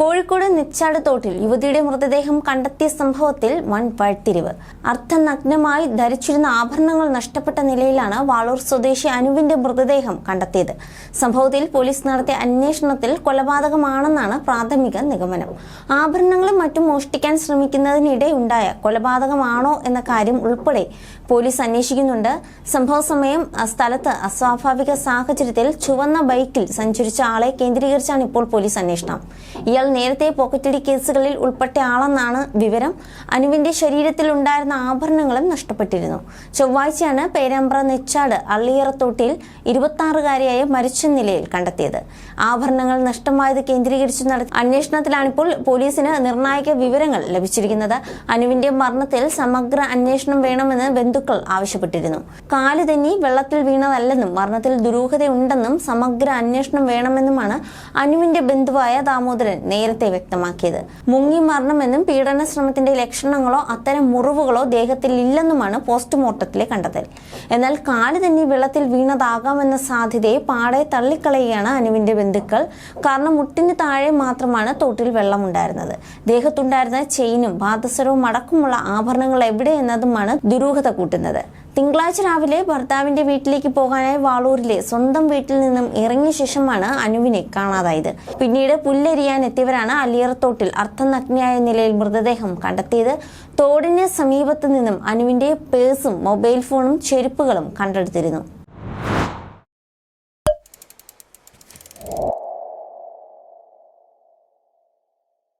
കോഴിക്കോട് നിച്ചാട് തോട്ടിൽ യുവതിയുടെ മൃതദേഹം കണ്ടെത്തിയ സംഭവത്തിൽ വൻ വഴിത്തിരിവ്. അർത്ഥനഗ്നമായി ധരിച്ചിരുന്ന ആഭരണങ്ങൾ നഷ്ടപ്പെട്ട നിലയിലാണ് വാളൂർ സ്വദേശി അനുവിന്റെ മൃതദേഹം കണ്ടെത്തിയത്. സംഭവത്തിൽ പോലീസ് നടത്തിയ അന്വേഷണത്തിൽ കൊലപാതകമാണെന്നാണ് പ്രാഥമിക നിഗമനം. ആഭരണങ്ങളും മറ്റും മോഷ്ടിക്കാൻ ശ്രമിക്കുന്നതിനിടെ ഉണ്ടായ കൊലപാതകമാണോ എന്ന കാര്യം ഉൾപ്പെടെ പോലീസ് അന്വേഷിക്കുന്നുണ്ട്. സംഭവ സമയം സ്ഥലത്ത് അസ്വാഭാവിക സാഹചര്യത്തിൽ ചുവന്ന ബൈക്കിൽ സഞ്ചരിച്ച ആളെ കേന്ദ്രീകരിച്ചാണ് ഇപ്പോൾ പോലീസ് അന്വേഷണം. ഇയാൾ നേരത്തെ പോക്കറ്റടി കേസുകളിൽ ഉൾപ്പെട്ട ആളെന്നാണ് വിവരം. അനുവിന്റെ ശരീരത്തിൽ ഉണ്ടായിരുന്ന ആഭരണങ്ങളും നഷ്ടപ്പെട്ടിരുന്നു. ചൊവ്വാഴ്ചയാണ് പേരാമ്പ്ര നെച്ചാട് അള്ളിയറത്തോട്ടിൽ ഇരുപത്തി മരിച്ച നിലയിൽ കണ്ടെത്തിയത്. ആഭരണങ്ങൾ നഷ്ടമായത് കേന്ദ്രീകരിച്ച് നടത്തിയ അന്വേഷണത്തിലാണിപ്പോൾ പോലീസിന് നിർണായക വിവരങ്ങൾ ലഭിച്ചിരിക്കുന്നത്. അനുവിന്റെ മരണത്തിൽ സമഗ്ര അന്വേഷണം വേണമെന്ന് ബന്ധുക്കൾ ആവശ്യപ്പെട്ടിരുന്നു. കാൽ തെന്നി വെള്ളത്തിൽ വീണതല്ലെന്നും മരണത്തിൽ ദുരൂഹതയുണ്ടെന്നും സമഗ്ര അന്വേഷണം വേണമെന്നുമാണ് അനുവിന്റെ ബന്ധുവായ ദാമോദരൻ നേരത്തെ വ്യക്തമാക്കിയത്. മുങ്ങി മരണമെന്നും പീഡന ശ്രമത്തിന്റെ ലക്ഷണങ്ങളോ അത്തരം മുറിവുകളോ ദേഹത്തിൽ ഇല്ലെന്നുമാണ് പോസ്റ്റ്മോർട്ടത്തിലെ കണ്ടെത്തൽ. എന്നാൽ കാൽ തന്നെ വെള്ളത്തിൽ വീണതാകാമെന്ന സാധ്യതയെ പാടെ തള്ളിക്കളയുകയാണ് അനുവിന്റെ ബന്ധുക്കൾ. കാരണം മുട്ടിന് താഴെ മാത്രമാണ് തോട്ടിൽ വെള്ളമുണ്ടായിരുന്നത്. ദേഹത്തുണ്ടായിരുന്ന ചെയിനും പാദസരവും അടക്കമുള്ള ആഭരണങ്ങൾ എവിടെ എന്നതുമാണ് ദുരൂഹത കൂട്ടുന്നത്. തിങ്കളാഴ്ച രാവിലെ ഭർത്താവിന്റെ വീട്ടിലേക്ക് പോകാനായി വാളൂരിലെ സ്വന്തം വീട്ടിൽ നിന്നും ഇറങ്ങിയ ശേഷമാണ് അനുവിനെ കാണാതായത്. പിന്നീട് പുല്ലരിയാൻ എത്തിയവരാണ് അലിയറത്തോട്ടിൽ അർത്ഥനഗ്നിയായ നിലയിൽ മൃതദേഹം കണ്ടെത്തിയത്. തോടിന് സമീപത്ത് നിന്നും അനുവിന്റെ പേഴ്സും മൊബൈൽ ഫോണും ചെരുപ്പുകളും കണ്ടെടുത്തിരുന്നു.